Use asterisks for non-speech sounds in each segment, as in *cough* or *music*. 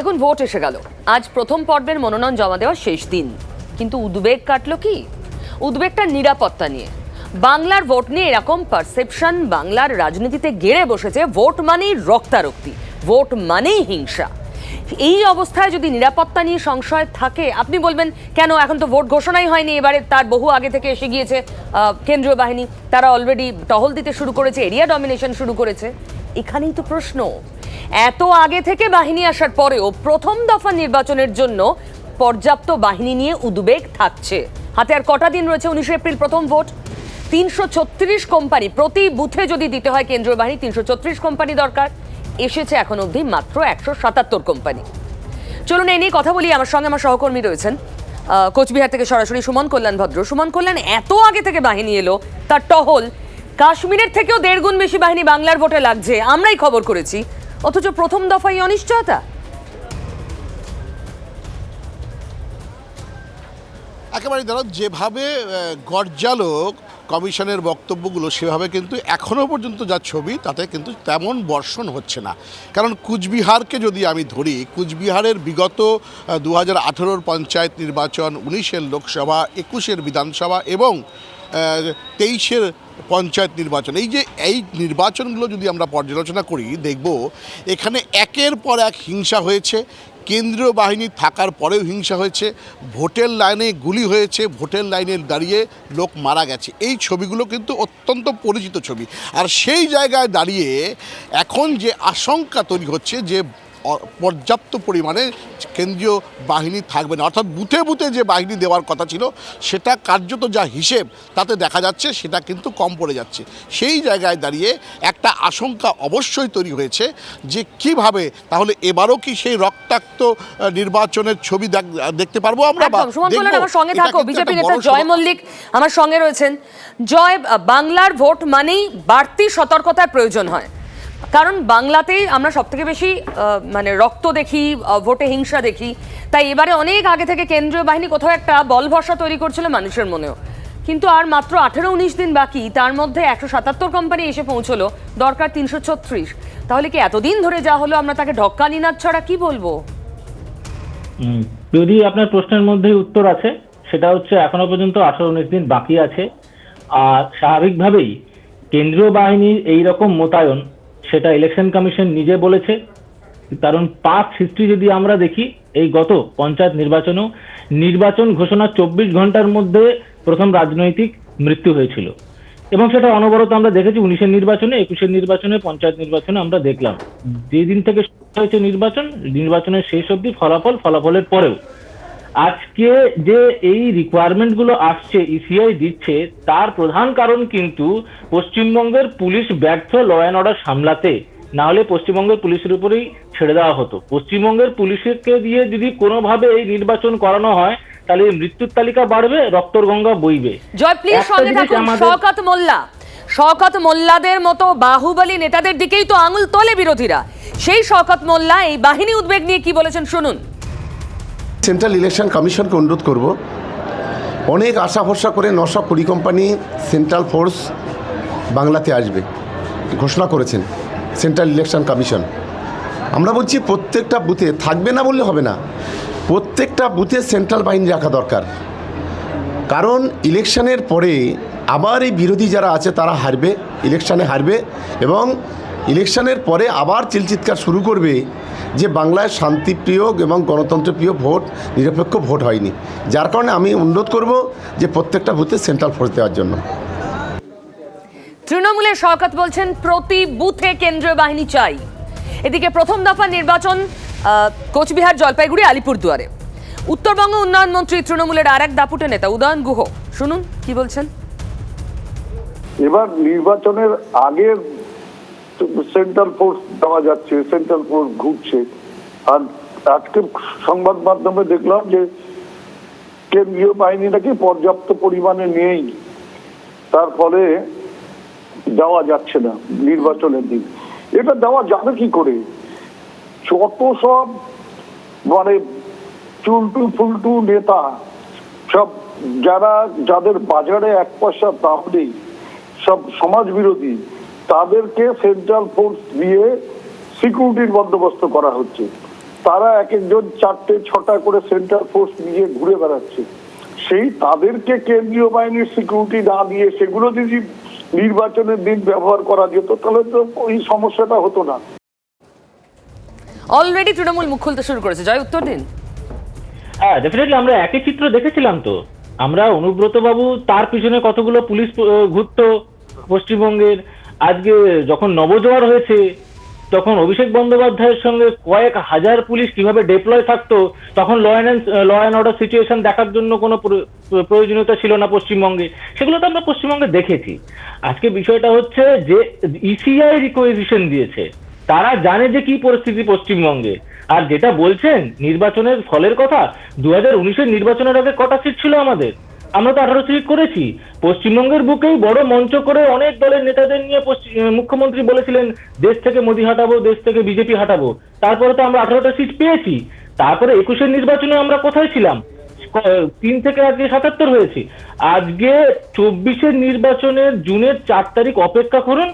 দেখুন, ভোট এসে গেল। আজ প্রথম পর্বের মনোনয়ন জমা দেওয়ার শেষ দিন। কিন্তু উদ্বেগ কাটলো কি? উদ্বেগটা নিরাপত্তা নিয়ে। বাংলার ভোট নিয়ে এরকম পারসেপশন বাংলার রাজনীতিতে গেড়ে বসেছে, ভোট মানেই রক্তারক্তি, ভোট মানেই হিংসা। এই অবস্থায় যদি নিরাপত্তা নিয়ে সংশয় থাকে, আপনি বলবেন, কেন? এখন তো ভোট ঘোষণাই হয়নি। এবারে তার বহু আগে থেকে এসে গিয়েছে কেন্দ্রীয় বাহিনী। তারা অলরেডি টহল দিতে শুরু করেছে এরিয়া ডমিনেশন শুরু করেছে। এখানেই তো প্রশ্ন। এত আগে থেকে বাহিনী আসার পরেও প্রথম দফা নির্বাচনের জন্য পর্যাপ্ত বাহিনী নিয়ে উদ্বেগ থাকছে। হাতে আর কটা দিন রয়েছে, উনিশে এপ্রিল প্রথম ভোট। তিনশো ছত্রিশ কোম্পানি, প্রতি বুথে যদি দিতে হয় কেন্দ্রীয় বাহিনী, তিনশো ছত্রিশ কোম্পানি দরকার। এসেছে এখন অবধি মাত্র একশো সাতাত্তর কোম্পানি। চলুন এই নিয়ে কথা বলি। আমার সঙ্গে আমার সহকর্মী রয়েছেন কোচবিহার থেকে সরাসরি সুমন কল্যাণ ভদ্র। সুমন কল্যাণ, এত আগে থেকে বাহিনী এলো, তার টহল কাশ্মীরের থেকেও দেড় গুণ বেশি বাহিনী বাংলার ভোটে লাগছে, আমরাই খবর করেছি। অথচ প্রথম দফাই অনিশ্চয়তা। একেবারে দাঁড়ান যেভাবে গরজালো কমিশনের বক্তব্যগুলো সেভাবে কিন্তু এখনও পর্যন্ত যা ছবি, তাতে কিন্তু তেমন বর্ষণ হচ্ছে না। কারণ কুচবিহারকে যদি আমি ধরি, কুচবিহারের বিগত দু হাজার পঞ্চায়েত নির্বাচন, উনিশের লোকসভা, একুশের বিধানসভা এবং তেইশের পঞ্চায়েত নির্বাচন, এই যে, এই নির্বাচনগুলো যদি আমরা পর্যালোচনা করি, দেখব এখানে একের পর এক হিংসা হয়েছে কেন্দ্রীয় বাহিনী থাকার পরেও হিংসা হয়েছে। ভোটের লাইনে গুলি হয়েছে, ভোটের লাইনে দাঁড়িয়ে লোক মারা গেছে। এই ছবিগুলো কিন্তু অত্যন্ত পরিচিত ছবি। আর সেই জায়গায় দাঁড়িয়ে এখন যে আশঙ্কা তৈরি হচ্ছে যে পর্যাপ্ত পরিমাণে কেন্দ্রীয় বাহিনী থাকবে না। অর্থাৎ বুথে বুথে যে বাহিনী দেওয়ার কথা ছিল সেটা কার্যত যা হিসেব তাতে দেখা যাচ্ছে সেটা কিন্তু কম পড়ে যাচ্ছে। সেই জায়গায় দাঁড়িয়ে একটা আশঙ্কা অবশ্যই তৈরি হয়েছে যে কীভাবে তাহলে এবারও কি সেই রক্তাক্ত নির্বাচনের ছবি দেখ- দেখতে পারব আমরা? আমার সঙ্গে থাকো বিজেপি নেতা জয় মল্লিক আমার সঙ্গে রয়েছেন। জয় বাংলার ভোট মানেই বাড়তি সতর্কতার প্রয়োজন হয়। কারণ বাংলাতেই আমরা সব থেকে বেশি মানে রক্ত দেখি ভোটে হিংসা দেখি। তাই এবারে অনেক আগে থেকে কেন্দ্রীয় বাহিনী কোথাও একটা বল ভরসা তৈরি করছিল মানুষের মনেও। কিন্তু আর মাত্র আঠেরো উনিশ দিন বাকি, তার মধ্যে একশো সাতাত্তর কোম্পানি এসে পৌঁছলো, দরকার তিনশো ছত্রিশ। তাহলে কি এতদিন ধরে যা হলো আমরা তাকে ঢক্কা নিনাদ ছাড়া কি বলব? যদি আপনার প্রশ্নের মধ্যেই উত্তর আছে, সেটা হচ্ছে এখনও পর্যন্ত আঠারো উনিশ দিন বাকি আছে। আর স্বাভাবিকভাবেই কেন্দ্রীয় বাহিনীর এই রকম মোতায়েন সেটা ইলেকশন কমিশন নিজে বলেছে। কারণ পাস্ট হিস্ট্রি যদি আমরা দেখি, এই গত পঞ্চায়েত নির্বাচনেও নির্বাচন ঘোষণা চব্বিশ ঘণ্টার মধ্যে প্রথম রাজনৈতিক মৃত্যু হয়েছিল। এবং সেটা অনবরত আমরা দেখেছি উনিশের নির্বাচনে, একুশের নির্বাচনে, পঞ্চায়েত নির্বাচনে আমরা দেখলাম। যেদিন থেকে শুরু হয়েছে নির্বাচন, নির্বাচনের শেষ অবধি ফলাফল, ফলাফলের পরেও। আজকে যে এই রিকোয়ারমেন্টগুলো আসছে ইসিআই দিচ্ছে তার প্রধান কারণ কিন্তু পশ্চিমবঙ্গের পুলিশ ব্যর্থ ল অ্যান্ড অর্ডার সামলাতে। না হলে পশ্চিমবঙ্গের পুলিশের উপরেই ছেড়ে দেওয়া হতো। পশ্চিমবঙ্গের পুলিশকে দিয়ে যদি কোনোভাবে এই নির্বাচন করানো হয় তাহলে মৃত্যুর তালিকা বাড়বে রক্তর গঙ্গা বইবে। জয় প্লিজ সঙ্গে থাকুন শওকত মোল্লা। শওকত মোল্লাদের মতো বাহুবলী নেতাদের দিকেই তো আঙুল তোলে বিরোধীরা। সেই শওকত মোল্লা এই বাহিনী উদ্বেগ নিয়ে কি বলেছেন শুনুন। সেন্ট্রাল ইলেকশন কমিশনকে অনুরোধ করব, অনেক আশা ভরসা করে নশো কুড়ি কোম্পানি সেন্ট্রাল ফোর্স বাংলাতে আসবে, ঘোষণা করেছেন সেন্ট্রাল ইলেকশন কমিশন আমরা বলছি প্রত্যেকটা বুথে, থাকবে না বললে হবে না, প্রত্যেকটা বুথে সেন্ট্রাল বাহিনী রাখা দরকার। কারণ ইলেকশনের পরে আবার এই বিরোধী যারা আছে তারা হারবে, ইলেকশানে হারবে এবং ইলেকশনের পরে আবার চিলচিৎকার শুরু করবে যে বাংলায় শান্তিপ্রিয় এবং গণতন্ত্রপ্রিয় ভোট নিরপেক্ষ ভোট হয়নি। যার কারণে আমি অনুরোধ করব যে প্রত্যেকটা বুথে সেন্ট্রাল ফোর্স দেওয়ার জন্য। তৃণমূলের শওকত বলছেন প্রতি বুথে কেন্দ্রীয় বাহিনী চাই। এদিকে প্রথম দফা নির্বাচন কোচবিহার জলপাইগুড়ি আলিপুরদুয়ারে। উত্তরবঙ্গ উন্নয়ন মন্ত্রী তৃণমূলের আর এক দাপুটে নেতা উদয়ন গুহ। শুনুন কি বলছেন? এবার নির্বাচনের আগে সেন্ট্রাল ফোর্স দেওয়া যাচ্ছে, সেন্ট্রাল ফোর্স ঘুরছে। আর আজকে সংবাদ মাধ্যমে দেখলাম যে কেন্দ্রীয় বাহিনী নাকি পর্যাপ্ত পরিমাণে নেই। তার ফলে দেওয়া যাচ্ছে না নির্বাচনের দিন। এটা দেওয়া যাবে কি করে? যত সব মানে চুলটু ফুলটু নেতা, সব যারা, যাদের বাজারে এক পয়সা দাম নেই, সব সমাজ বিরোধী তাদেরকে সেন্ট্রাল ফোর্স দিয়ে সিকিউরিটির বন্দোবস্ত করা হচ্ছে। তারা এক একজন চারটে ছটা করে সেন্ট্রাল ফোর্স নিয়ে ঘুরে বেড়াচ্ছে। সেই তাদেরকে কেন্দ্রীয় বাহিনীর সিকিউরিটি না দিয়ে সেগুলো যদি নির্বাচনের দিন ব্যবহার করা যেত তাহলে তো ওই সমস্যাটা হতো না। অলরেডি তৃণমূল মুখ খুলতে শুরু করেছে। জয় উত্তর দিন। হ্যাঁ ডেফিনেটলি আমরা একই চিত্র দেখেছিলাম তো। আমরা অনুব্রত বাবু তার পিছনে কতগুলো পুলিশ ঘুরতো পশ্চিমবঙ্গের। আজকে যখন নবজোয়ার হয়েছে, তখন অভিষেক বন্দ্যোপাধ্যায়ের সঙ্গে কয়েক হাজার পুলিশ কীভাবে ডেপ্লয় থাকতো, তখন law and law and order situation দেখার জন্য কোনো প্র- প্রয়োজনীয়তা ছিল না পশ্চিমবঙ্গে। সেগুলো তো আমরা পশ্চিমবঙ্গে দেখেছি। আজকে বিষয়টা হচ্ছে যে ইসিআই রিকোয়েজিশন দিয়েছে। তারা জানে যে কি পরিস্থিতি পশ্চিমবঙ্গে। আর যেটা বলছেন, নির্বাচনের ফলের কথা দু হাজার উনিশের নির্বাচনের আগে কটা সিট ছিল আমাদের? আমরা তো আঠারো সিট করেছি। পশ্চিমবঙ্গের বুকেই বড় মঞ্চ করে অনেক দলের নেতাদের নিয়ে মুখ্যমন্ত্রী বলেছিলেন, দেশ থেকে মোদী হাঁটাবো, দেশ থেকে বিজেপি হাঁটাবো। তারপরে তো আমরা আঠারোটা সিট পেয়েছি। তারপরে একুশের নির্বাচনে আমরা কোথায় ছিলাম? তিন থেকে আজকে সাতাত্তর হয়েছি। আজকে চব্বিশের নির্বাচনের জুনের চার তারিখ অপেক্ষা করুন।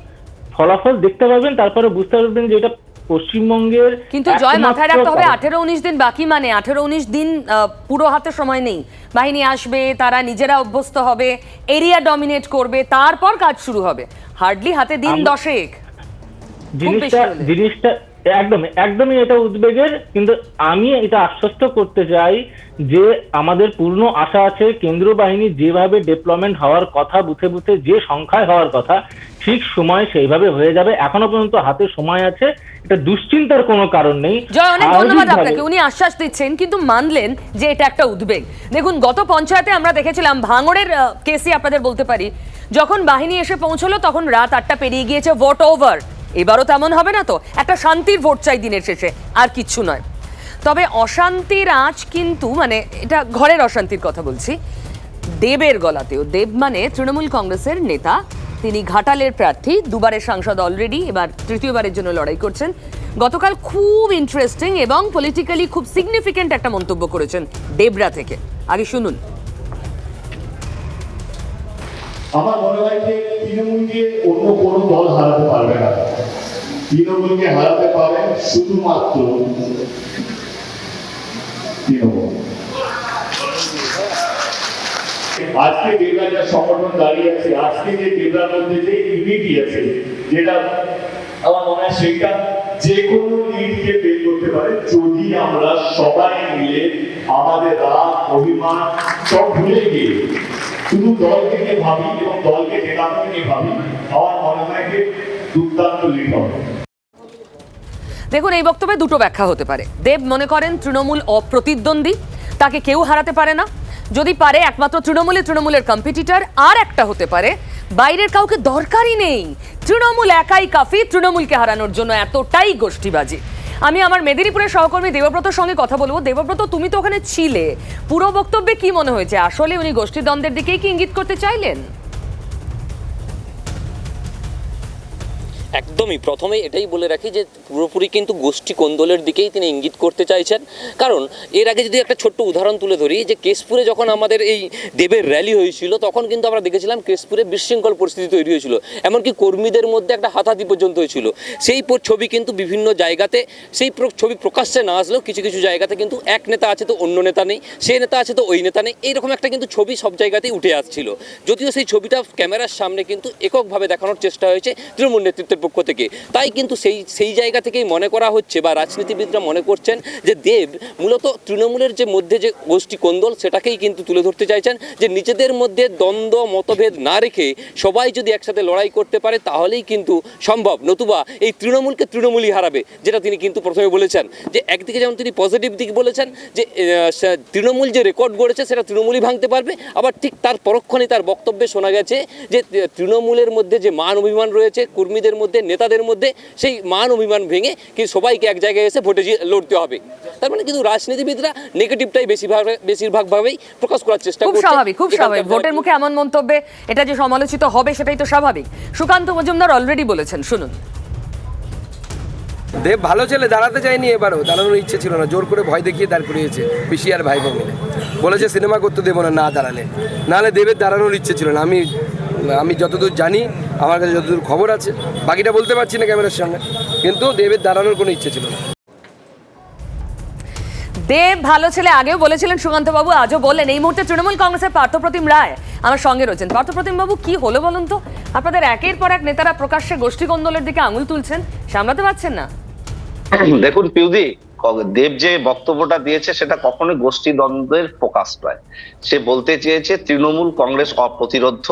ফলাফল দেখতে পাবেন, তারপরে বুঝতে পারবেন যে এটা পশ্চিমবঙ্গের কিন্তু জয় মাথায় রাখতে হবে আঠেরো উনিশ দিন বাকি মানে আঠেরো উনিশ দিন পুরো হাতে সময় নেই। বাহিনী আসবে তারা নিজেরা অভ্যস্ত হবে এরিয়া ডমিনেট করবে তারপর কাজ শুরু হবে। হার্ডলি হাতে দিন দশেক। জিনিসটা জিনিসটা একদমই একদমই এটা উদ্বেগের কিন্তু আমি এটা আশ্বস্ত করতে চাই যে আমাদের পূর্ণ আশা আছে কেন্দ্র বাহিনী যেভাবে ডেভেলপমেন্ট হওয়ার কথা বুথে বুথে যে সংখ্যায় হওয়ার কথা ঠিক সময় সেইভাবে হয়ে যাবে। এখনও পর্যন্ত হাতে সময় আছে এটা দুশ্চিন্তার কোনো কারণ নেই। জয় অনেক ধন্যবাদ আপনাকে উনি আশ্বাস দিচ্ছেন কিন্তু মানলেন যে এটা একটা উদ্বেগ। দেখুন গত পঞ্চায়েতে আমরা দেখেছিলাম ভাঙড়ের কেসি আপনাদের বলতে পারি যখন বাহিনী এসে পৌঁছলো তখন রাত আটটা পেরিয়ে গিয়েছে ভোট ওভার এবারও তেমন হবে না তো? একটা শান্তির ভোট চাই দিনের শেষে, আর কিচ্ছু নয়। তবে অশান্তির আঁচ কিন্তু মানে এটা ঘরের অশান্তির কথা বলছি, দেবের গলাতেও। দেব মানে তৃণমূল কংগ্রেসের নেতা, তিনি ঘাটালের প্রার্থী, দুবারের সাংসদ অলরেডি এবার তৃতীয়বারের জন্য লড়াই করছেন। গতকাল খুব ইন্টারেস্টিং এবং পলিটিক্যালি খুব সিগনিফিকেন্ট একটা মন্তব্য করেছেন দেবরা থেকে। আগে শুনুন। আমার মনে হয় যে তৃণমূলকে অন্য কোনো দল হারাতে পারবে না। তৃণমূলকে হারাতে পারে শুধুমাত্র তৃণমূল। আজকে দেবরা যা সংগঠন দাঁড়িয়ে আছে, আজকে যে মধ্যে যে ইউনিটি আছে, যেটা আমার মনে হয় যে কোনো বের করতে পারে, যদি আমরা সবাই মিলে আমাদের রাগ, অভিমান সব ভুলে গিয়ে শুধু দলকে নিয়ে ভাবি এবং দলকে জেতানো নিয়ে ভাবি, আমার মনে হয় যে দুর্দান্ত হবে। দেখুন, এই বক্তব্যে দুটো ব্যাখ্যা হতে পারে। দেব মনে করেন তৃণমূল অপ্রতিদ্বন্দ্বী, তাকে কেউ হারাতে পারে না। যদি পারে, একমাত্র তৃণমূলে তৃণমূলের কম্পিটিটর আর একটা হতে পারে, বাইরের কাউকে দরকারই নেই। তৃণমূল একাই কাফি, তৃণমূলকে হারানোর জন্য এতটাই গোষ্ঠীবাজি। আমি আমার মেদিনীপুরের সহকর্মী দেবব্রতর সঙ্গে কথা বলব। দেবব্রত, তুমি তো ওখানে ছিলে। পুরো বক্তব্যে কি মনে হয়েছে? আসলে উনি গোষ্ঠীদ্বন্দ্বের দিকেই কি ইঙ্গিত করতে চাইলেন? একদমই প্রথমে এটাই বলে রাখি যে পুরোপুরি কিন্তু গোষ্ঠী কোন্দলের দিকেই তিনি ইঙ্গিত করতে চাইছেন। কারণ এর আগে যদি একটা ছোট্ট উদাহরণ তুলে ধরি যে কেশপুরে যখন আমাদের এই দেবের র্যালি হয়েছিল, তখন কিন্তু আমরা দেখেছিলাম কেশপুরে বিশৃঙ্খল পরিস্থিতি তৈরি হয়েছিল। এমনকি কর্মীদের মধ্যে একটা হাতাহাতি পর্যন্ত হয়েছিল। সেই ছবি কিন্তু বিভিন্ন জায়গাতে, সেই ছবি প্রকাশ্যে না আসলেও কিছু কিছু জায়গাতে কিন্তু এক নেতা আছে তো অন্য নেতা নেই, সে নেতা আছে তো ওই নেতা নেই, এইরকম একটা কিন্তু ছবি সব জায়গাতেই উঠে আসছিল। যদিও সেই ছবিটা ক্যামেরার সামনে কিন্তু এককভাবে দেখানোর চেষ্টা হয়েছে, তৃণমূল নেতৃত্বের পক্ষ থেকে। তাই কিন্তু সেই সেই জায়গা থেকেই মনে করা হচ্ছে বা রাজনীতিবিদরা মনে করছেন যে দেব মূলত তৃণমূলের যে মধ্যে যে গোষ্ঠী কোন্দল, সেটাকেই কিন্তু তুলে ধরতে চাইছেন যে নিজেদের মধ্যে দ্বন্দ্ব, মতভেদ না রেখে সবাই যদি একসাথে লড়াই করতে পারে, তাহলেই কিন্তু সম্ভব। নতুবা এই তৃণমূলকে তৃণমূলই হারাবে, যেটা তিনি কিন্তু প্রথমে বলেছেন। যে একদিকে যেমন তিনি পজিটিভ দিক বলেছেন, যে তৃণমূল যে রেকর্ড গড়েছে, সেটা তৃণমূলই ভাঙতে পারবে। আবার ঠিক তার পরক্ষণে তার বক্তব্যে শোনা গেছে যে, তৃণমূলের মধ্যে যে মান অভিমান রয়েছে, কর্মীদের মধ্যে নেতাদের মধ্যে সেই মান অভিমান ভেঙে কি সবাইকে এক জায়গায় এসে ভোটে লড়তে হবে। তার মানে কিন্তু রাজনীতিবিদরা নেগেটিভটাই বেশিরভাগ বেশিরভাগ ভাবেই প্রকাশ করার চেষ্টা খুব স্বাভাবিক খুব স্বাভাবিক। ভোটের মুখে এমন মন্তব্যে এটা যে সমালোচিত হবে সেটাই তো স্বাভাবিক। সুকান্ত মজুমদার অলরেডি বলেছেন শুনুন। দেব ভালো ছেলে, দাঁড়াতে চায়নি এবারও। দাঁড়ানোর ইচ্ছে ছিল না, জোর করে ভয় দেখিয়ে দাঁড় করিয়েছে পিসি আর ভাই বোন বলেছে, সিনেমা করতে দেবো না না দাঁড়ালে। নাহলে দেবের দাঁড়ানোর ইচ্ছে ছিল না। আমি আমি যতদূর জানি, আমার কাছে যতদূর খবর আছে, বাকিটা বলতে পারছি না ক্যামেরার সঙ্গে। কিন্তু দেবের দাঁড়ানোর কোনো ইচ্ছে ছিল না। দেব ভালো ছেলে, আগেও বলেছিলেন সুকান্ত বাবু আজও বললেন, এই মুহূর্তে তৃণমূল কংগ্রেসের পার্থপ্রতিম রায়। আমার সঙ্গে রয়েছেন। পার্থপ্রতিম বাবু কি হলো বলুন তো? আপনাদের একের পর এক নেতারা প্রকাশ্যে গোষ্ঠী কন্দলের দিকে আঙুল তুলছেন, সামলাতে পারছেন না। *coughs* দেখুন পিউদি দেব যে বক্তব্যটা দিয়েছে সেটা কখনোই গোষ্ঠী দ্বন্দ্বের ফোকাস নয়। সে বলতে চেয়েছে তৃণমূল কংগ্রেস অপ্রতিরোধ্য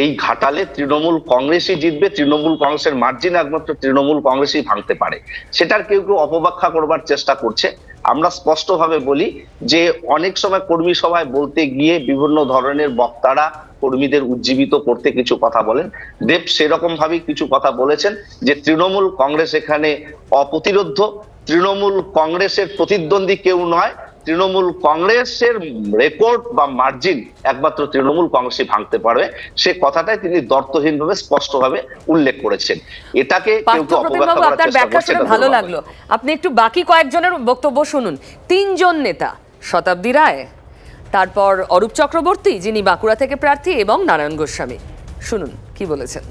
এই ঘাটালে তৃণমূল কংগ্রেসই জিতবে, তৃণমূল কংগ্রেসের মার্জিন একমাত্র তৃণমূল কংগ্রেসই ভাঙতে পারে। সেটার কেউ কেউ অপব্যাখ্যা করবার চেষ্টা করছে। আমরা স্পষ্টভাবে বলি যে অনেক সময় কর্মী সভায় বলতে গিয়ে বিভিন্ন ধরনের বক্তারা কর্মীদের উজ্জীবিত করতে কিছু কথা বলেন। দেব সেরকম ভাবেই কিছু কথা বলেছেন যে তৃণমূল কংগ্রেস এখানে অপ্রতিরোধ্য তৃণমূল কংগ্রেসের প্রতিদ্বন্দ্বী কেউ নয়। তৃণমূল কংগ্রেসের রেকর্ড বা মার্জিন একমাত্র তৃণমূল কংগ্রেসই ভাঙতে পারবে। সে কথাটাই তিনি দর্থহীনভাবে স্পষ্টভাবে উল্লেখ করেছেন। এটাকে আপনার ব্যাখ্যা শুনে ভালো লাগল। আপনি একটু বাকি কয়েকজনের বক্তব্য শুনুন। তিনজন নেতা শতাব্দী রায় তারপর অরূপ চক্রবর্তী, যিনি বাঁকুড়া থেকে প্রার্থী, এবং নারায়ণ গোস্বামী। শুনুন, কি বলেছেন?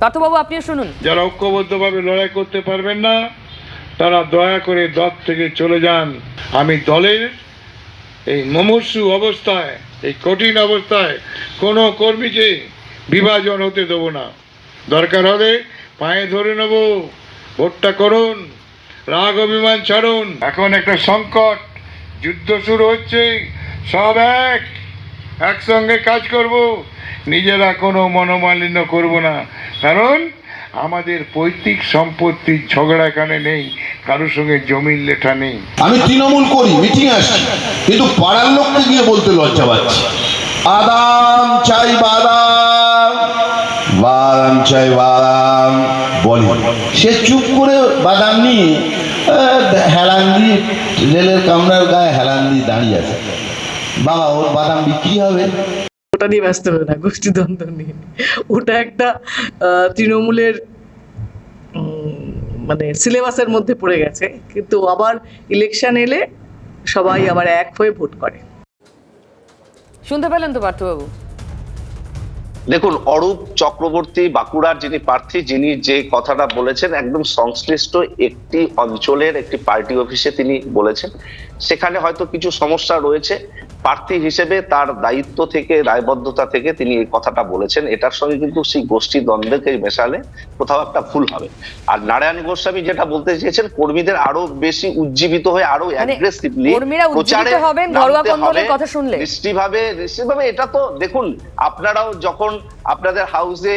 পার্থবাবু আপনিও শুনুন। যারা ঐক্যবদ্ধভাবে লড়াই করতে পারবেন না, তারা দয়া করে দল থেকে চলে যান। আমি দলের এই মুমূর্ষু অবস্থায়, এই কঠিন অবস্থায় কোনো কর্মীকে বিভাজন হতে দেবো না। দরকার হলে পায়ে ধরে নেব, ভোটটা করুন, রাগ অভিমান ছাড়ুন। এখন একটা সংকট, যুদ্ধ শুরু হচ্ছে সব এক। একসঙ্গে কাজ করব। নিজেরা কোনো মনোমালিন্য করব না। কারণ আমাদের পৈতৃক সম্পত্তির ঝগড়া এখানে নেই, কারোর সঙ্গে জমির লেঠা নেই। আমি তৃণমূল করি মিটিং আসি কিন্তু পাড়ার লোককে গিয়ে বলতে লজ্জা পাচ্ছি। আদাম চাই বাদাম বাদাম চাই বাদাম, বলি। সে চুপ করে বাদাম নিয়ে হেলান দিয়ে রেলের কামরার গায়ে হেলান দিয়ে দাঁড়িয়ে আছে। বাবা ওর বাদাম বিক্রি হবে। ওটা নিয়ে ব্যস্ত হবে না গোষ্ঠীদ্বন্দ্ব নিয়ে। ওটা একটা তৃণমূলের মানে সিলেবাসের মধ্যে পড়ে গেছে। কিন্তু আবার ইলেকশন এলে সবাই আবার এক হয়ে ভোট করে। শুনতে পেলেন তো পার্থবাবু? দেখুন অরূপ চক্রবর্তী বাঁকুড়ার যিনি প্রার্থী যিনি যে কথাটা বলেছেন একদম সংশ্লিষ্ট একটি অঞ্চলের একটি পার্টি অফিসে তিনি বলেছেন। সেখানে হয়তো কিছু সমস্যা রয়েছে। প্রার্থী হিসেবে তার দায়িত্ব থেকে দায়বদ্ধতা থেকে তিনি এই কথাটা বলেছেন। এটার সঙ্গে কিন্তু সেই গোষ্ঠী দ্বন্দ্বকে মেশালে কোথাও একটা ভুল হবে। আর নারায়ণ গোস্বামী যেটা বলতে চেয়েছেন কর্মীদের আরও বেশি উজ্জীবিত হয়ে আরও মানে অ্যাগ্রেসিভলি ঘরোয়া কন্দলের কথা শুনলে? নিশ্চিতভাবে নিশ্চিতভাবে এটা তো দেখুন আপনারাও যখন আপনাদের হাউসে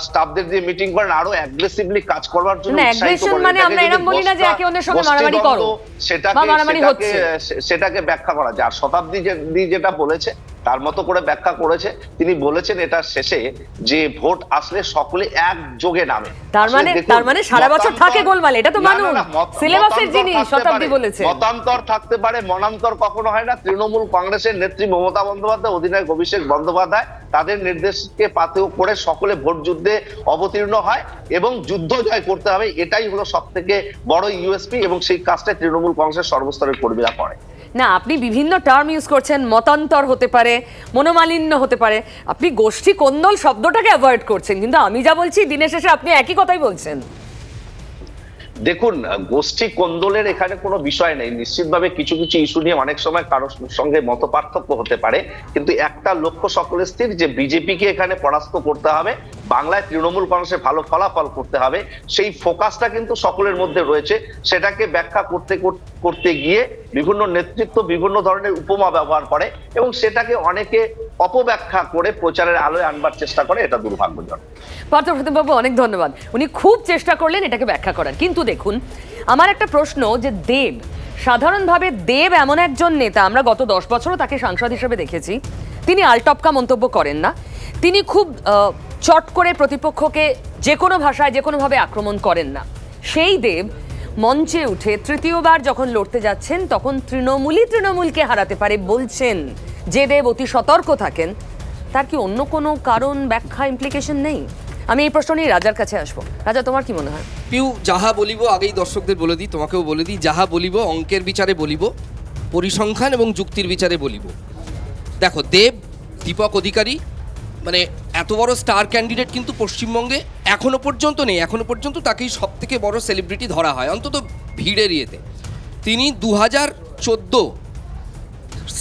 স্টাফদের দিয়ে মিটিং করেন আরও অ্যাগ্রেসিভলি কাজ করবার জন্য না, উৎসাহিত মানে আমরা এরম বলি না যে একে অন্যের সঙ্গে মারামারি করো সেটাকে সেটাকে ব্যাখ্যা করা যায়। আর শতাব্দী যে- দি যেটা বলেছে তার মতো করে ব্যাখ্যা করেছে। তিনি বলেছেন এটা শেষে যে ভোট আসলে সকলে একযোগে নামে। তার মানে- তার মানে সারা বছর থাকে গোলমাল, এটা তো মানুন। সিলেবাসের জিনিস, শতাব্দী বলেছে। মতান্তর থাকতে পারে মনান্তর কখনো হয় না। তৃণমূল কংগ্রেসের নেত্রী মমতা বন্দ্যোপাধ্যায় অধিনায়ক অভিষেক বন্দ্যোপাধ্যায় তাদের নির্দেশকে পাতেও করে সকলে ভোট যুদ্ধে অবতীর্ণ হয় এবং যুদ্ধ জয় করতে হবে। এটাই হলো সব থেকে বড় ইউএসপি এবং সেই কাজটা তৃণমূল কংগ্রেসের সর্বস্তরের কর্মীরা করে। না, আপনি বিভিন্ন টার্ম ইউজ করছেন, মতান্তর হতে পারে, মনোমালিন্য হতে পারে। আপনি গোষ্ঠী কোন্দল শব্দটাকে অ্যাভয়েড করছেন, কিন্তু আমি যা বলছি, দিনের শেষে আপনি একই কথাই বলছেন। দেখুন, গোষ্ঠী কোন্দলের এখানে কোনো বিষয় নেই। নিশ্চিতভাবে কিছু কিছু ইস্যু নিয়ে অনেক সময় কারোর সঙ্গে মত পার্থক্য হতে পারে, কিন্তু একটা লক্ষ্য সকলের স্থির যে বিজেপিকে এখানে পরাস্ত করতে হবে, বাংলায় তৃণমূল কংগ্রেসের ভালো ফলাফল করতে হবে, সেই ফোকাসটা কিন্তু সকলের মধ্যে রয়েছে। সেটাকে ব্যাখ্যা করতে করতে গিয়ে বিভিন্ন নেতৃত্ব বিভিন্ন ধরনের উপমা ব্যবহার করে এবং সেটাকে অনেকে অপব্যাখ্যা করে প্রচারের আলোয় আনবার চেষ্টা করে, এটা দুর্ভাগ্যজনক। পার্থপ্রতিম বাবু অনেক ধন্যবাদ। উনি খুব চেষ্টা করলেন এটাকে ব্যাখ্যা করার। কিন্তু দেখুন, আমার একটা প্রশ্ন যে দেব, সাধারণভাবে দেব এমন একজন নেতা, আমরা গত দশ বছরও তাকে সাংসদ হিসেবে দেখেছি, তিনি আলটপকা মন্তব্য করেন না। তিনি খুব চট করে প্রতিপক্ষকে যে কোনো ভাষায়, যে কোনোভাবে আক্রমণ করেন না। সেই দেব মঞ্চে উঠে তৃতীয়বার যখন লড়তে যাচ্ছেন, তখন তৃণমূলই তৃণমূলকে হারাতে পারে বলছেন। যে দেব অতি সতর্ক থাকেন, তার কি অন্য কোনো কারণ, ব্যাখ্যা ইমপ্লিকেশন নেই? আমি এই প্রশ্ন নিয়ে রাজার কাছে আসব। রাজা, তোমার কি মনে হয়? পিউ, যাহা বলিব আগেই দর্শকদের বলে দিই, তোমাকেও বলে দিই, যাহা বলিব অঙ্কের বিচারে বলিব, পরিসংখ্যান এবং যুক্তির বিচারে বলিব। দেখো, দেব, দীপক অধিকারী মানে এত বড় স্টার ক্যান্ডিডেট কিন্তু পশ্চিমবঙ্গে এখনও পর্যন্ত নেই। এখনও পর্যন্ত তাকেই সব থেকে বড় সেলিব্রিটি ধরা হয়। অন্তত ভিড়ের ইয়েতে। তিনি দু হাজার চোদ্দ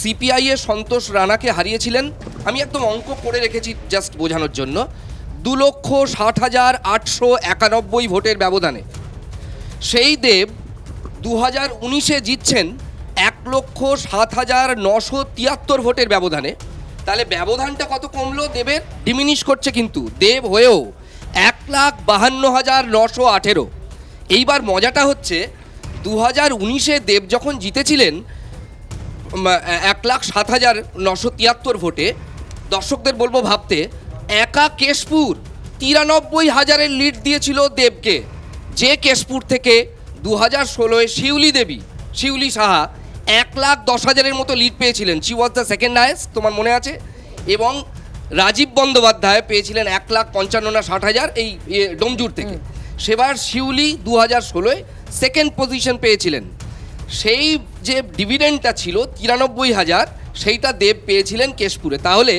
সিপিআই এর সন্তোষ রানাকে হারিয়েছিলেন। আমি একদম অঙ্ক করে রেখেছি জাস্ট বোঝানোর জন্য। দু লক্ষ ষাট হাজার আটশো একানব্বই ভোটের ব্যবধানে। সেই দেব দু হাজার উনিশে জিতছেন এক লক্ষ সাত হাজার নশো তিয়াত্তর ভোটের ব্যবধানে। তাহলে ব্যবধানটা কত কমলো? দেবের? ডিমিনিশ করছে কিন্তু। দেব হয়েও এক লাখ বাহান্ন হাজার নশো আঠেরো। এইবার মজাটা হচ্ছে দু হাজার উনিশে দেব যখন জিতেছিলেন এক লাখ সাত হাজার নশো তিয়াত্তর ভোটে, দর্শকদের বলব ভাবতে, একা কেশপুর তিরানব্বই হাজারের লিড দিয়েছিল দেবকে। যে কেশপুর থেকে দু হাজার ষোলোয় শিউলি দেবী, শিউলি সাহা এক লাখ দশ হাজারের মতো লিড পেয়েছিলেন। She was the second highest তোমার মনে আছে? এবং রাজীব বন্দ্যোপাধ্যায় পেয়েছিলেন এক লাখ পঞ্চান্ন না ষাট হাজার এই ডোমজুর থেকে। সেবার শিউলি দু হাজার ষোলোয় সেকেন্ড পজিশন পেয়েছিলেন। সেই যে ডিভিডেন্ডটা ছিল তিরানব্বই হাজার সেইটা দেব পেয়েছিলেন কেশপুরে। তাহলে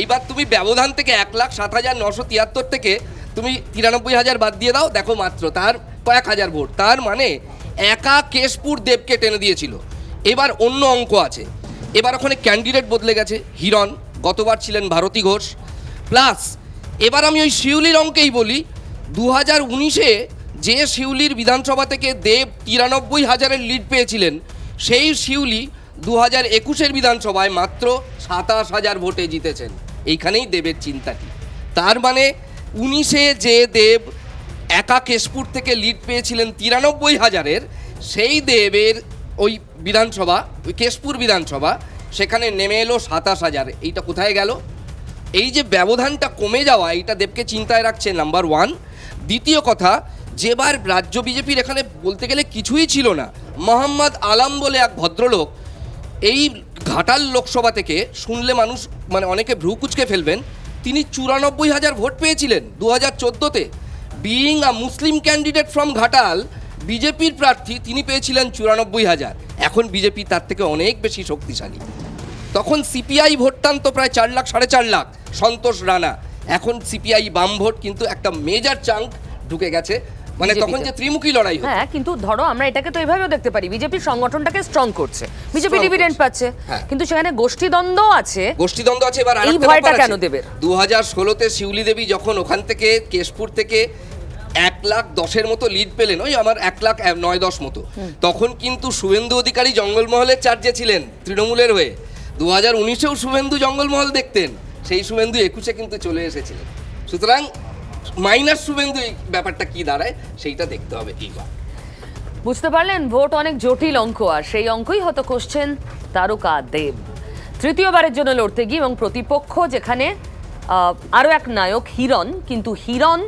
এইবার তুমি ব্যবধান থেকে এক লাখ সাত হাজার নশো তিয়াত্তর থেকে তুমি তিরানব্বই হাজার বাদ দিয়ে দাও দেখো মাত্র তার কয়েক হাজার ভোট। তার মানে একা কেশপুর দেবকে টেনে দিয়েছিল। এবার অন্য অঙ্ক আছে। এবার ওখানে ক্যান্ডিডেট বদলে গেছে, হিরণ, গতবার ছিলেন ভারতী ঘোষ। প্লাস এবার আমি ওই শিউলির অঙ্কেই বলি দু হাজার উনিশে যে শিউলির বিধানসভা থেকে দেব তিরানব্বই হাজারের লিড পেয়েছিলেন, সেই শিউলি দু হাজার একুশের বিধানসভায় মাত্র সাতাশ হাজার ভোটে জিতেছেন। এইখানেই দেবের চিন্তাটি। তার মানে উনিশে যে দেব একা কেশপুর থেকে লিড পেয়েছিলেন তিরানব্বই হাজারের, সেই দেবের ওই বিধানসভা, ওই কেশপুর বিধানসভা, সেখানে নেমে এলো সাতাশ হাজার। এইটা কোথায় গেল? এই যে ব্যবধানটা কমে যাওয়া, এইটা দেবকে চিন্তায় রাখছে নাম্বার ওয়ান দ্বিতীয় কথা, যেবার রাজ্য বিজেপির এখানে বলতে গেলে কিছুই ছিল না, মোহাম্মদ আলাম বলে এক ভদ্রলোক, এই ঘাটাল লোকসভা থেকে শুনলে মানুষ মানে অনেকে ভ্রু কুচকে ফেলবেন, তিনি চুরানব্বই হাজার ভোট পেয়েছিলেন দু হাজার চোদ্দোতে। Being a Muslim candidate from Ghatal বিজেপির প্রার্থী তিনি পেয়েছিলেন চুরানব্বই হাজার। এখন বিজেপি তার থেকে অনেক বেশি শক্তিশালী। তখন সিপিআই ভোটটান তো প্রায় চার লাখ সাড়ে চার লাখ। সন্তোষ রানা এখন সিপিআই বাম ভোট কিন্তু একটা মেজর চাঙ্ক ঢুকে গেছে। মানে তখন যে ত্রিমুখী লড়াই হ্যাঁ কিন্তু ধরো আমরা এটাকে তো এভাবেও দেখতে পারি। বিজেপির সংগঠনটাকে স্ট্রং করছে। বিজেপি ডিভিডেন্ড পাচ্ছে। হ্যাঁ। কিন্তু সেখানে গোষ্ঠীদ্বন্দ্ব আছে। গোষ্ঠীদ্বন্দ্ব আছে এবার এই আরেকটা ভয়টা কেন। দেবের? দু হাজার ষোলোতে শিউলি দেবী যখন ওখান থেকে কেশপুর থেকে লাখ দশের মতো লিড পেলেন ওই আমার এক লাখ নয় দশ মতো। তখন কিন্তু শুভেন্দু অধিকারী জঙ্গলমহলের চার্জে ছিলেন তৃণমূলের হয়ে। দু হাজার উনিশেও শুভেন্দু জঙ্গলমহল দেখতেন সেই শুভেন্দু একুশে কিন্তু চলে এসেছিলেন। সুতরাং মাইনাস শুভেন্দু এই ব্যাপারটা কি দাঁড়ায় সেইটা দেখতে হবে এইবার বুঝতে পারলেন ভোট অনেক জটিল অঙ্ক আর সেই অঙ্কই হয়তো কোশ্চেন তারকা দেব। তৃতীয়বারের জন্য লড়তে গিয়ে এবং প্রতিপক্ষ যেখানে আরও এক নায়ক হিরণ কিন্তু Hiran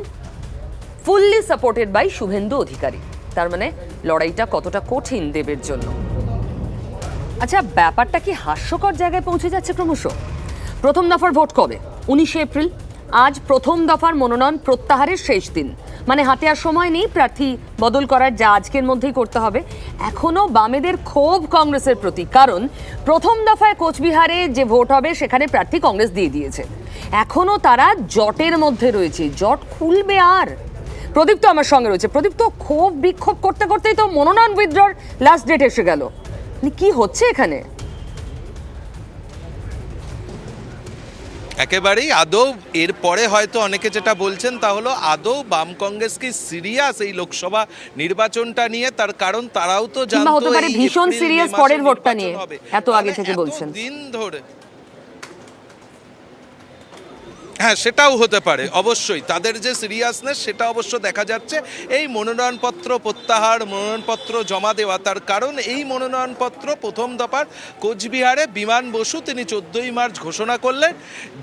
fully supported by Suvendu Adhikari. তার মানে লড়াইটা কতটা কঠিন দেবের জন্য। আচ্ছা ব্যাপারটা কি হাস্যকর জায়গায় পৌঁছে যাচ্ছে ক্রমশ? প্রথম দফার ভোট কবে? উনিশে এপ্রিল। আজ প্রথম দফার মনোনয়ন প্রত্যাহারের শেষ দিন। মানে হাতে আর সময় নেই প্রার্থী বদল করার, যা আজকের মধ্যেই করতে হবে। এখনও বামেদের ক্ষোভ কংগ্রেসের প্রতি, কারণ প্রথম দফায় কোচবিহারে যে ভোট হবে, সেখানে প্রার্থী কংগ্রেস দিয়ে দিয়েছে। এখনও তারা জটের মধ্যে রয়েছে। জট খুলবে আর। প্রদীপ তো আমার সঙ্গে রয়েছে প্রদীপ তো ক্ষোভ বিক্ষোভ করতে করতেই তো মনোনয়ন উইথড্রর লাস্ট ডেট এসে গেল মানে কি হচ্ছে এখানে একেবারেই আদৌ এরপরে হয়তো অনেকে যেটা বলছেন তা হলো আদৌ বাম কংগ্রেস কি সিরিয়াস এই লোকসভা নির্বাচনটা নিয়ে তার কারণ তারাও তো জানতো ভীষণ মাসে পরের ভোটটা নিয়ে। এত আগে থেকে বলছেন। দিন ধরে হ্যাঁ সেটাও হতে পারে, অবশ্যই। তাদের যে সিরিয়াসনেস সেটা অবশ্য দেখা যাচ্ছে। এই মনোনয়নপত্র প্রত্যাহার, মনোনয়নপত্র জমা দেওয়া, তার কারণ এই মনোনয়নপত্র প্রথম দফার কোচবিহারে বিমান বসু তিনি চোদ্দোই মার্চ ঘোষণা করলেন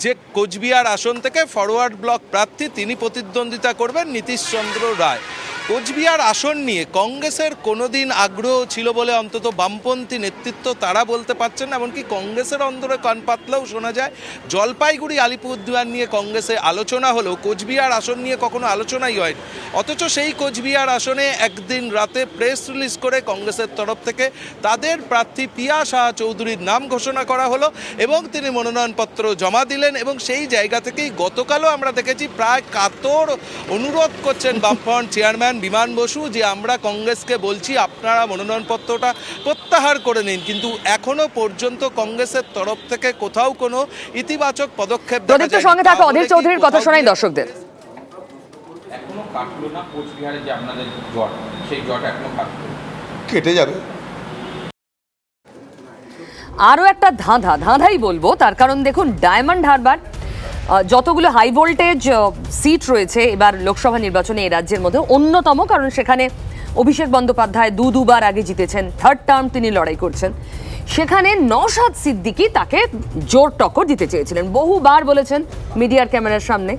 যে কোচবিহার আসন থেকে ফরওয়ার্ড ব্লক প্রার্থী তিনি প্রতিদ্বন্দ্বিতা করবেন নীতিশচন্দ্র রায়। কোচবিহার আসন নিয়ে কংগ্রেসের কোনোদিন আগ্রহ ছিল বলে অন্তত বামপন্থী নেতৃত্ব তারা বলতে পারছেন না, এমনকি কংগ্রেসের অন্দরে কান পাতলেও শোনা যায়, জলপাইগুড়ি আলিপুরদুয়ার নিয়ে কংগ্রেসে আলোচনা হলেও কোচবিহার আসন নিয়ে কখনো আলোচনাই হয়নি। অথচ সেই কোচবিহার আসনে একদিন রাতে প্রেস রিলিজ করে কংগ্রেসের তরফ থেকে তাদের প্রার্থী পিয়া শাহ চৌধুরীর নাম ঘোষণা করা হলো এবং তিনি মনোনয়নপত্র জমা দিলেন এবং সেই জায়গা থেকেই গতকালও আমরা দেখেছি প্রায় কাতর অনুরোধ করছেন বামফ্রন্ট চেয়ারম্যান জানান বিমান বসু যে আমরা কংগ্রেসকে বলছি আপনারা মনোনয়নপত্রটা প্রত্যাহার করে নিন। কিন্তু এখনও পর্যন্ত কংগ্রেসের তরফ থেকে কোথাও কোনো ইতিবাচক পদক্ষেপ দেখা সঙ্গে থাকা অধীর চৌধুরীর কথা শোনাই দর্শকদের। এখনও কাটলো না কোচবিহারে যে আপনাদের জট? সেই জট এখনও কাটলো। কেটে যাবে। আরও একটা ধাঁধা ধাঁধাই বলব তার কারণ দেখুন ডায়মন্ড হারবার যতগুলো হাই ভোল্টেজ সিট রয়েছে এবার লোকসভা নির্বাচনে এই রাজ্যের মধ্যে অন্যতম, কারণ সেখানে অভিষেক বন্দ্যোপাধ্যায় দু দুবার আগে জিতেছেন থার্ড টার্ম তিনি লড়াই করছেন। সেখানে নওশাদ সিদ্দিকী তাকে জোর টক্কর দিতে চেয়েছিলেন। বহুবার বলেছেন মিডিয়ার ক্যামেরার সামনে।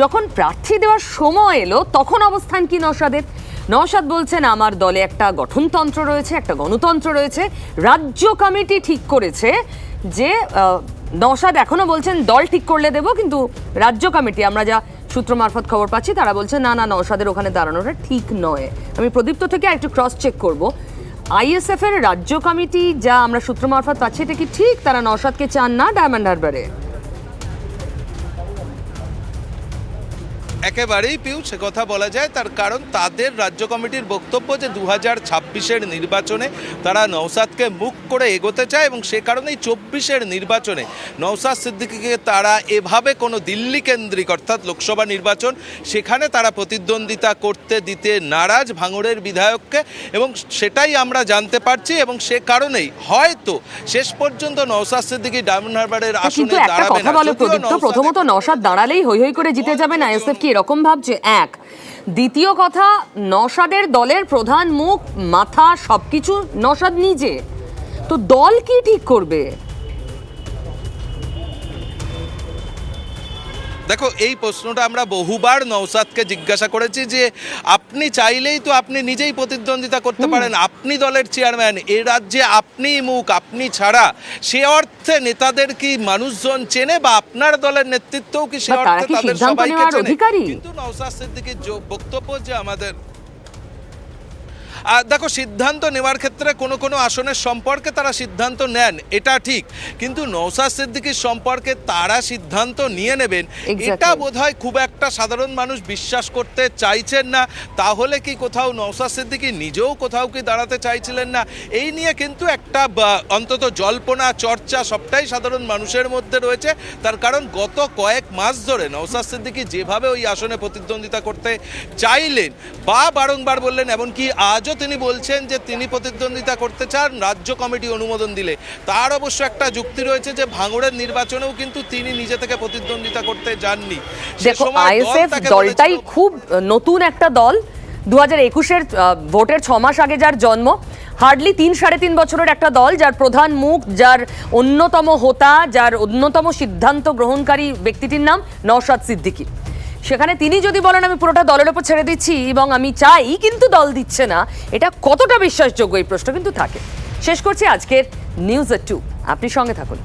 যখন প্রার্থী দেওয়ার সময় এলো, তখন অবস্থান কি নওশাদের? নওশাদ বলছেন, আমার দলে একটা গঠনতন্ত্র রয়েছে, একটা গণতন্ত্র রয়েছে। রাজ্য কমিটি ঠিক করেছে যে আহ, এখনও এখনও বলছেন দল ঠিক করলে দেব কিন্তু রাজ্য কমিটি আমরা যা সূত্র মারফত খবর পাচ্ছি তারা বলছে না না নওশাদের ওখানে দাঁড়ানোটা ঠিক নয়। আমি প্রদীপ্ত থেকে একটু ক্রস চেক করব। আইএসএফ এর রাজ্য কমিটি যা আমরা সূত্র মারফত পাচ্ছি এটা কি ঠিক? তারা নওশাদকে চান না ডায়মন্ড হারবারে? একেবারেই পিউ সে কথা বলা যায়। তার কারণ তাদের রাজ্য কমিটির বক্তব্য যে দু হাজার ছাব্বিশের নির্বাচনে তারা নওসাদকে মুখ করে এগোতে চায় এবং সে কারণেই চব্বিশের নির্বাচনে নওসাদ সিদ্দিকিকে তারা এভাবে কোনো দিল্লি কেন্দ্রিক অর্থাৎ লোকসভা নির্বাচন সেখানে তারা প্রতিদ্বন্দ্বিতা করতে দিতে নারাজ ভাঙড়ের বিধায়ককে এবং সেটাই আমরা জানতে পারছি এবং সে কারণেই হয়তো শেষ পর্যন্ত নওসাদ সিদ্দিকি ডায়মন্ড হারবারের আসনে দাঁড়াবে না। প্রথমত নসাদ দাঁড়ালেই হই হই করে জিতে যাবে না এসএফ কি এরকম ভাবছে এক। দ্বিতীয় কথা নসাদের দলের প্রধান মুখ, মাথা, সবকিছু নসাদ নিজে। তো দল কি ঠিক করবে? দেখো এই প্রশ্নটা আমরা বহুবার নৌসাদকে জিজ্ঞাসা করেছি যে আপনি চাইলেই তো আপনি নিজেই প্রতিদ্বন্দ্বিতা করতে পারেন। আপনি দলের চেয়ারম্যান এ রাজ্যে আপনিই মুখ আপনি ছাড়া। সে অর্থে নেতাদের কি মানুষজন চেনে বা আপনার দলের নেতৃত্বও কি সে অর্থে তাদের সবাইকে চেনে? কিন্তু নৌসাদ সিদ্দিকির বক্তব্য যে আমাদের দেখো সিদ্ধান্ত নেওয়ার ক্ষেত্রে কোনো কোনো আসনের সম্পর্কে তারা সিদ্ধান্ত নেন এটা ঠিক। কিন্তু নৌসাদ সিদ্দিকির সম্পর্কে তারা সিদ্ধান্ত নিয়ে নেবেন. এটা বোধহয় খুব একটা সাধারণ মানুষ বিশ্বাস করতে চাইছেন না। তাহলে কি কোথাও নৌসাদ সিদ্দিকী নিজেও কোথাও কি দাঁড়াতে চাইছিলেন না? এই নিয়ে কিন্তু একটা অন্তত জল্পনা চর্চা সবটাই সাধারণ মানুষের মধ্যে রয়েছে। তার কারণ গত কয়েক মাস ধরে নৌসাদ সিদ্দিকী যেভাবে ওই আসনে প্রতিদ্বন্দ্বিতা করতে চাইলেন বা বারংবার বললেন এমনকি আজও তিনি বলছেন যে তিনি প্রতিদ্বন্দ্বিতা করতে চান রাজ্য কমিটি অনুমোদন দিলে। তার অবশ্য একটা যুক্তি রয়েছে যে ভাঙড়ের নির্বাচনেও কিন্তু তিনি নিজে থেকে প্রতিদ্বন্দ্বিতা করতে যাননি। দেখো আইএসএফ দলটাই খুব নতুন একটা দল। দু হাজার একুশের ভোটের ছ মাস আগে যার জন্ম হার্ডলি তিন সাড়ে তিন বছরের একটা দল যার প্রধান মুখ যার অন্যতম হোতা যার অন্যতম সিদ্ধান্ত গ্রহণকারী ব্যক্তিটির নাম নওশাদ সিদ্দিকী। সেখানে তিনি যদি বলেন, আমি পুরোটা দলের ওপর ছেড়ে দিচ্ছি এবং আমি চাই, কিন্তু দল দিচ্ছে না, এটা কতটা বিশ্বাসযোগ্য এই প্রশ্ন কিন্তু থাকে। শেষ করছি আজকের নিউজ টু। আপনি সঙ্গে থাকুন।